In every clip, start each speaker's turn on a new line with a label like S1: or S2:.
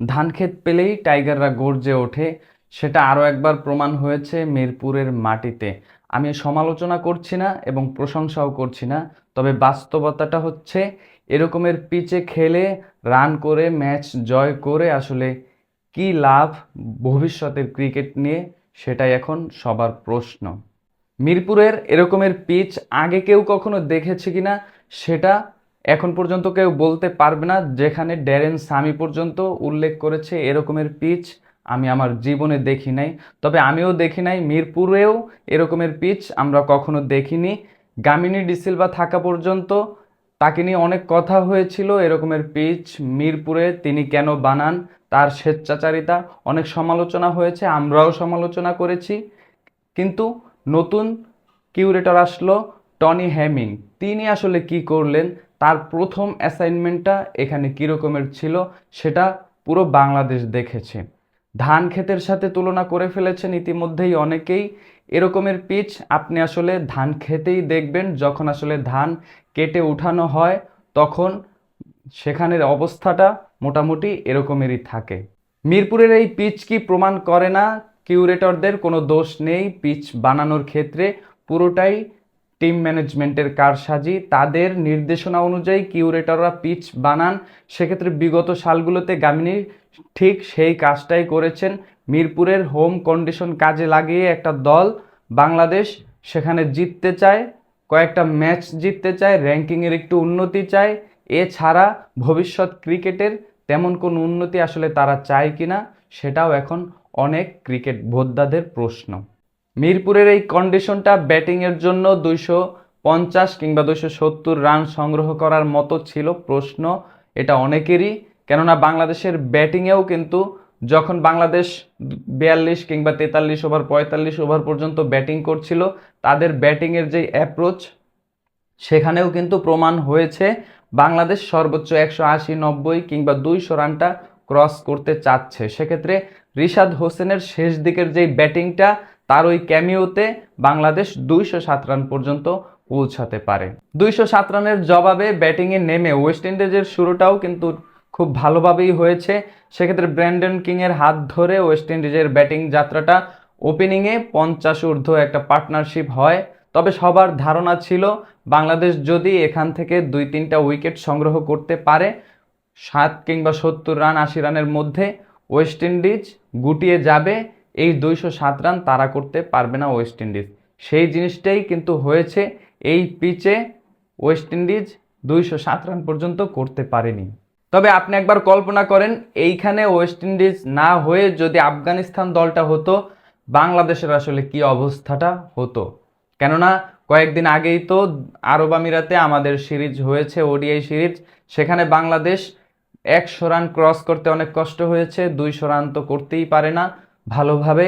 S1: ধান ক্ষেত পেলেই টাইগাররা গর্জে ওঠে। সেটা আরও একবার প্রমাণ হয়েছে মিরপুরের মাটিতে। আমি সমালোচনা করছি না এবং প্রশংসাও করছি না, তবে বাস্তবতাটা হচ্ছে এরকমের পিচে খেলে, রান করে, ম্যাচ জয় করে আসলে কি লাভ ভবিষ্যতের ক্রিকেট নিয়ে সেটাই এখন সবার প্রশ্ন। মিরপুরের এরকমের পিচ আগে কেউ কখনো দেখেছে কিনা সেটা এখন পর্যন্ত কেউ বলতে পারবে না যেখানে ড্যারেন সামি পর্যন্ত উল্লেখ করেছে এরকমের পিচ আমি আমার জীবনে দেখি নাই। তবে আমিও দেখি নাই, মিরপুরেও এরকমের পিচ আমরা কখনো দেখিনি। গামিনী ডিসিলভা থাকা পর্যন্ত তাকে নিয়ে অনেক কথা হয়েছিল এরকমের পিচ মিরপুরে, তিনি কেন বানান, তার স্বেচ্ছাচারিতা, অনেক সমালোচনা হয়েছে, আমরাও সমালোচনা করেছি। কিন্তু নতুন কিউরেটর আসলো টনি হ্যামিং তিনি আসলে কি করলেন? তার প্রথম অ্যাসাইনমেন্টটা এখানে কীরকমের ছিল সেটা পুরো বাংলাদেশ দেখেছে। ধান ক্ষেতের সাথে তুলনা করে ফেলেছেন ইতিমধ্যেই অনেকেই। এরকমের পিচ আপনি আসলে ধান খেতেই দেখবেন, যখন আসলে ধান কেটে উঠানো হয়, তখন সেখানের অবস্থাটা মোটামুটি এরকমেরই থাকে। মিরপুরের এই পিচ কি প্রমাণ করে না? কিউরেটরদের কোনো দোষ নেই, পিচ বানানোর ক্ষেত্রে পুরোটাই টিম ম্যানেজমেন্টের কারসাজি। তাদের নির্দেশনা অনুযায়ী কিউরেটররা পিচ বানান। সেক্ষেত্রে বিগত সালগুলোতে গামিনী ঠিক সেই কাজটাই করেছেন। মিরপুরের হোম কন্ডিশন কাজে লাগিয়ে একটা দল বাংলাদেশ সেখানে জিততে চায়, কয়েকটা ম্যাচ জিততে চায়, র্যাঙ্কিংয়ের একটু উন্নতি চায়। এছাড়া ভবিষ্যৎ ক্রিকেটের তেমন কোনো উন্নতি আসলে তারা চায় কিনা, সেটাও এখন অনেক ক্রিকেট ভোদ্দাদের প্রশ্ন। মিরপুরের এই কন্ডিশনটা ব্যাটিংয়ের জন্য দুইশো পঞ্চাশ কিংবা দুইশো সত্তর রান সংগ্রহ করার মতো ছিল প্রশ্ন। এটা অনেকেরই, কেননা বাংলাদেশের ব্যাটিংয়েও কিন্তু যখন বাংলাদেশ বিয়াল্লিশ কিংবা তেতাল্লিশ ওভার, পঁয়তাল্লিশ ওভার পর্যন্ত ব্যাটিং করছিল, তাদের ব্যাটিংয়ের যে অ্যাপ্রোচ, সেখানেও কিন্তু প্রমাণ হয়েছে। বাংলাদেশ সর্বোচ্চ একশো আশি, নব্বই কিংবা দুইশো রানটা ক্রস করতে চাচ্ছে। সেক্ষেত্রে রিশাদ হোসেনের শেষ দিকের যেই ব্যাটিংটা তার ওই ক্যামিওতে বাংলাদেশ দুইশো সাত রান পর্যন্ত পৌঁছাতে পারে। দুইশো সাত রানের জবাবে ব্যাটিংয়ে নেমে ওয়েস্ট ইন্ডিজের শুরুটাও কিন্তু খুব ভালোভাবেই হয়েছে। সেক্ষেত্রে ব্র্যান্ডন কিংয়ের হাত ধরে ওয়েস্ট ইন্ডিজের ব্যাটিং যাত্রাটা ওপেনিংয়ে পঞ্চাশ ঊর্ধ্ব একটা পার্টনারশিপ হয়। তবে সবার ধারণা ছিল, বাংলাদেশ যদি এখান থেকে দুই তিনটা উইকেট সংগ্রহ করতে পারে, সাত কিংবা সত্তর রান, আশি রানের মধ্যে ওয়েস্ট ইন্ডিজ গুটিয়ে যাবে। এই দুইশো সাত রান তারা করতে পারবে না ওয়েস্ট ইন্ডিজ সেই জিনিসটাই কিন্তু হয়েছে, এই পিচে ওয়েস্ট ইন্ডিজ দুইশো সাত রান পর্যন্ত করতে পারেনি। তবে আপনি একবার কল্পনা করেন, এইখানে ওয়েস্ট ইন্ডিজ না হয়ে যদি আফগানিস্তান দলটা হতো, বাংলাদেশের আসলে কি অবস্থাটা হতো? কেননা, কয়েকদিন আগেই তো আরব আমিরাতে আমাদের সিরিজ হয়েছে, ওডিআই সিরিজ, সেখানে বাংলাদেশ একশো রান ক্রস করতে অনেক কষ্ট হয়েছে, দুইশো রান তো করতেই পারে না। ভালোভাবে।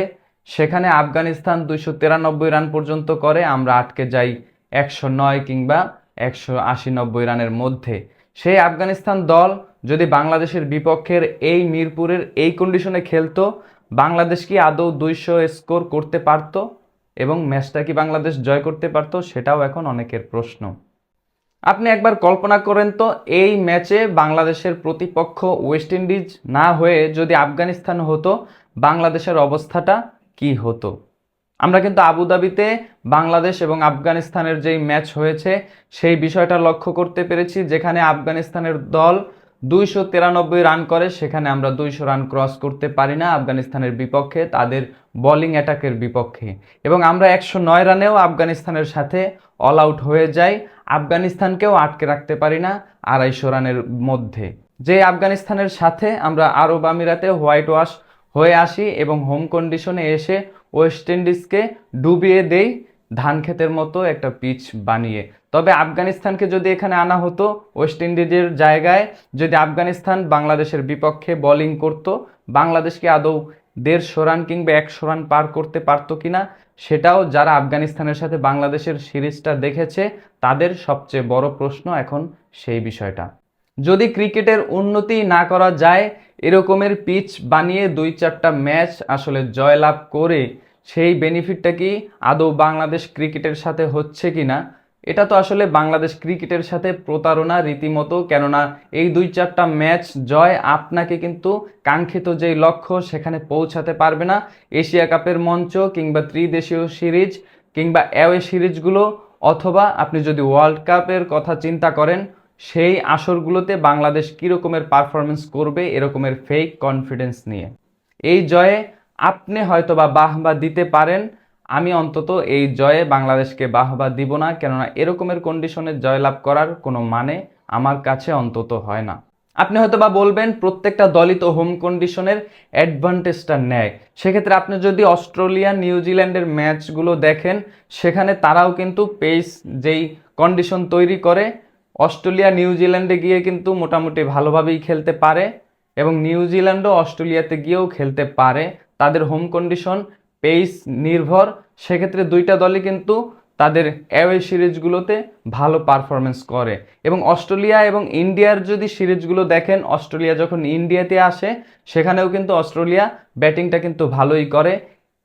S1: সেখানে আফগানিস্তান দুইশো তিরানব্বই রান পর্যন্ত করে, আমরা আটকে যাই একশো নয় কিংবা একশো আশি নব্বই রানের মধ্যে। সেই আফগানিস্তান দল যদি বাংলাদেশের বিপক্ষের এই মিরপুরের এই কন্ডিশনে খেলতো, বাংলাদেশ কি আদৌ দুইশো স্কোর করতে পারতো এবং ম্যাচটা কি বাংলাদেশ জয় করতে পারতো, সেটাও এখন অনেকের প্রশ্ন। আপনি একবার কল্পনা করেন তো, এই ম্যাচে বাংলাদেশের প্রতিপক্ষ ওয়েস্ট ইন্ডিজ না হয়ে যদি আফগানিস্তান হতো, বাংলাদেশের অবস্থাটা কি হতো? আমরা কিন্তু আবুধাবিতে বাংলাদেশ এবং আফগানিস্তানের যেই ম্যাচ হয়েছে, সেই বিষয়টা লক্ষ্য করতে পেরেছি, যেখানে আফগানিস্তানের দল দুইশো তিরানব্বই রান করে, সেখানে আমরা দুইশো রান ক্রস করতে পারি না আফগানিস্তানের বিপক্ষে, তাদের বোলিং অ্যাটাকের বিপক্ষে। এবং আমরা একশো নয় রানেও আফগানিস্তানের সাথে অল আউট হয়ে যাই। আফগানিস্তানকেও আটকে রাখতে পারি না আড়াইশো রানের মধ্যে। যে আফগানিস্তানের সাথে আমরা আরব আমিরাতে হোয়াইট ওয়াশ হয়ে আসি এবং হোম কন্ডিশনে এসে ওয়েস্ট ইন্ডিজকে ডুবিয়ে দেই ধান ক্ষেতের মতো একটা পিচ বানিয়ে। তবে আফগানিস্তানকে যদি এখানে আনা হতো, ওয়েস্ট ইন্ডিজের জায়গায় যদি আফগানিস্তান বাংলাদেশের বিপক্ষে বোলিং করত, বাংলাদেশকে আদৌ দেড়শো রান কিংবা একশো রান পার করতে পারতো কিনা, সেটাও যারা আফগানিস্তানের সাথে বাংলাদেশের সিরিজটা দেখেছে, তাদের সবচেয়ে বড় প্রশ্ন এখন সেই বিষয়টা। যদি ক্রিকেটের উন্নতি না করা যায়, এরকমের পিচ বানিয়ে দুই চারটা ম্যাচ আসলে জয়লাভ করে সেই বেনিফিটটা কি আদৌ বাংলাদেশ ক্রিকেটের সাথে হচ্ছে কি না এটা তো আসলে বাংলাদেশ ক্রিকেটের সাথে প্রতারণা রীতিমতো, কেননা এই দুই চারটা ম্যাচ জয় আপনাকে কিন্তু কাঙ্ক্ষিত যেই লক্ষ্য সেখানে পৌঁছাতে পারবে না। এশিয়া কাপের মঞ্চ কিংবা ত্রিদেশীয় সিরিজ কিংবা অ্যাওয়ে সিরিজগুলো, অথবা আপনি যদি ওয়ার্ল্ড কাপের কথা চিন্তা করেন, সেই আসরগুলোতে বাংলাদেশ কীরকমের পারফরমেন্স করবে, এরকমের ফেক কনফিডেন্স নিয়ে। এই জয়ে আপনি হয়তো বা বাহবা দিতে পারেন। আমি অন্তত এই জয়ে বাংলাদেশকে বাহবা দিব না, কেননা এরকমের কন্ডিশনে জয়লাভ করার কোনো মানে আমার কাছে অন্তত হয় না। আপনি হয়তো বা বলবেন, প্রত্যেকটা দলই তো হোম কন্ডিশনের অ্যাডভান্টেজটা নেয়। সেক্ষেত্রে আপনি যদি অস্ট্রেলিয়া নিউজিল্যান্ডের ম্যাচগুলো দেখেন, সেখানে তারাও কিন্তু পেস যেই কন্ডিশন তৈরি করে, অস্ট্রেলিয়া নিউজিল্যান্ডে গিয়ে কিন্তু মোটামুটি ভালোভাবেই খেলতে পারে এবং নিউজিল্যান্ডও অস্ট্রেলিয়াতে গিয়েও খেলতে পারে। তাদের হোম কন্ডিশন পেস নির্ভর। সেক্ষেত্রে দুইটা দলই কিন্তু তাদের অ্যাওয়ে সিরিজগুলোতে ভালো পারফরমেন্স করে। এবং অস্ট্রেলিয়া এবং ইন্ডিয়ার যদি সিরিজগুলো দেখেন, অস্ট্রেলিয়া যখন ইন্ডিয়াতে আসে, সেখানেও কিন্তু অস্ট্রেলিয়া ব্যাটিংটা কিন্তু ভালোই করে।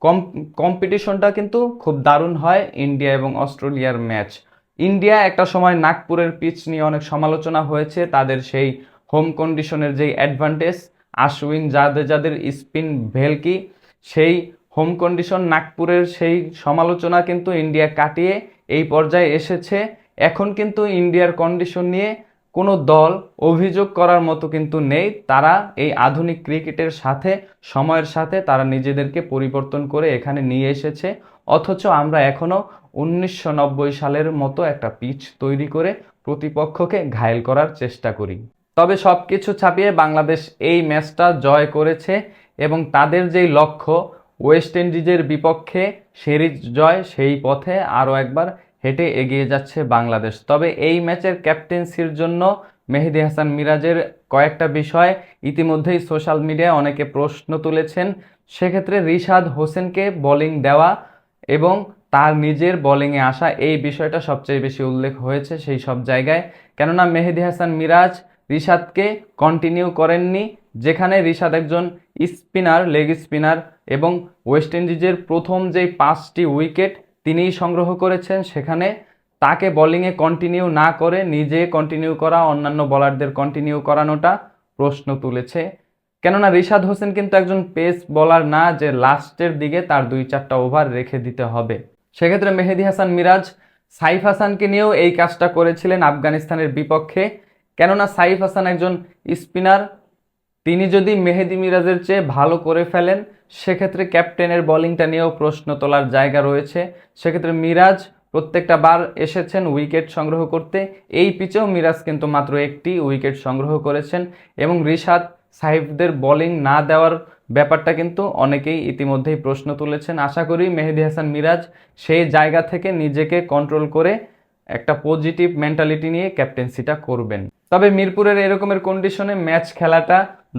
S1: কম কম্পিটিশনটা কিন্তু খুব দারুণ হয় ইন্ডিয়া এবং অস্ট্রেলিয়ার ম্যাচ ইন্ডিয়া একটা সময় নাগপুরের পিচ নিয়ে অনেক সমালোচনা হয়েছে, তাদের সেই হোম কন্ডিশনের যেই অ্যাডভান্টেজ আশ্বিন যাদের যাদের স্পিন ভেলকি, সেই হোম কন্ডিশন নাগপুরের সেই সমালোচনা কিন্তু ইন্ডিয়া কাটিয়ে এই পর্যায়ে এসেছে। এখন কিন্তু ইন্ডিয়ার কন্ডিশন নিয়ে কোনো দল অভিযোগ করার মতো কিন্তু নেই। তারা এই আধুনিক ক্রিকেটের সাথে, সময়ের সাথে তারা নিজেদেরকে পরিবর্তন করে এখানে নিয়ে এসেছে। অথচ আমরা এখনও উনিশশো নব্বই সালের মতো একটা পিচ তৈরি করে প্রতিপক্ষকে ঘায়েল করার চেষ্টা করি। তবে সব কিছু ছাপিয়ে বাংলাদেশ এই ম্যাচটা জয় করেছে এবং তাদের যেই লক্ষ্য, ওয়েস্ট ইন্ডিজের বিপক্ষে সিরিজ জয়, সেই পথে আরও একবার হেঁটে এগিয়ে যাচ্ছে বাংলাদেশ। তবে এই ম্যাচের ক্যাপ্টেন্সির জন্য মেহেদি হাসান মিরাজের কয়েকটা বিষয় ইতিমধ্যেই সোশ্যাল মিডিয়ায় অনেকে প্রশ্ন তুলেছেন। সেক্ষেত্রে রিশাদ হোসেনকে বোলিং দেওয়া এবং তার নিজের বোলিংয়ে আসা এই বিষয়টা সবচেয়ে বেশি উল্লেখ হয়েছে সেই সব জায়গায়। কেননা মেহেদি হাসান মিরাজ রিশাদকে কন্টিনিউ করেননি, যেখানে রিশাদ একজন স্পিনার লেগ স্পিনার এবং ওয়েস্ট ইন্ডিজের প্রথম যেই পাঁচটি উইকেট তিনিই সংগ্রহ করেছেন, সেখানে তাকে বোলিংয়ে কন্টিনিউ না করে নিজে কন্টিনিউ করা, অন্যান্য বলারদের কন্টিনিউ করানোটা প্রশ্ন তুলেছে। কেননা রিশাদ হোসেন কিন্তু একজন পেস বলার না, যে লাস্টের দিকে তার দুই চারটা ওভার রেখে দিতে হবে। সেক্ষেত্রে মেহেদি হাসান মিরাজ, সাইফ হাসানকে নিয়েও এই কাজটা করেছিলেন আফগানিস্তানের বিপক্ষে। কেননা সাইফ হাসান একজন স্পিনার, তিনি যদি মেহেদি মিরাজের চেয়ে ভালো করে ফেলেন, সেক্ষেত্রে ক্যাপ্টেনের বোলিংটা নিয়েও প্রশ্ন তোলার জায়গা রয়েছে। সেক্ষেত্রে মিরাজ প্রত্যেকটা বার এসেছেন উইকেট সংগ্রহ করতে। এই পিচেও মিরাজ কিন্তু মাত্র একটি উইকেট সংগ্রহ করেছেন এবং রিশাদ সাহিবদের বোলিং না দেওয়ার ব্যাপারটা কিন্তু অনেকেই ইতিমধ্যেই প্রশ্ন তুলেছেন। আশা করি মেহেদি হাসান মিরাজ সেই জায়গা থেকে নিজেকে কন্ট্রোল করে একটা পজিটিভ মেন্টালিটি নিয়ে ক্যাপ্টেন্সিটা করবেন। তবে মিরপুরের এরকমের কন্ডিশনে ম্যাচ খেলাটা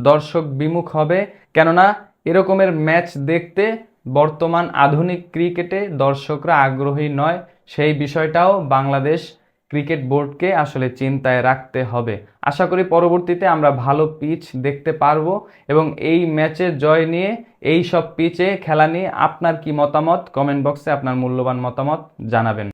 S1: দর্শক বিমুখ হবে। কেননা, এরকমের ম্যাচ দেখতে বর্তমান আধুনিক ক্রিকেটে দর্শকরা আগ্রহী নয়। সেই বিষয়টাও বাংলাদেশ ক্রিকেট বোর্ডকে আসলে চিন্তায় রাখতে হবে। আশা করি পরবর্তীতে আমরা ভালো পিচ দেখতে পারব এবং এই ম্যাচে জয় নিয়ে এই সব পিচে খেলা নিয়ে আপনার কি মতামত? কমেন্ট বক্সে আপনার মূল্যবান মতামত জানাবেন।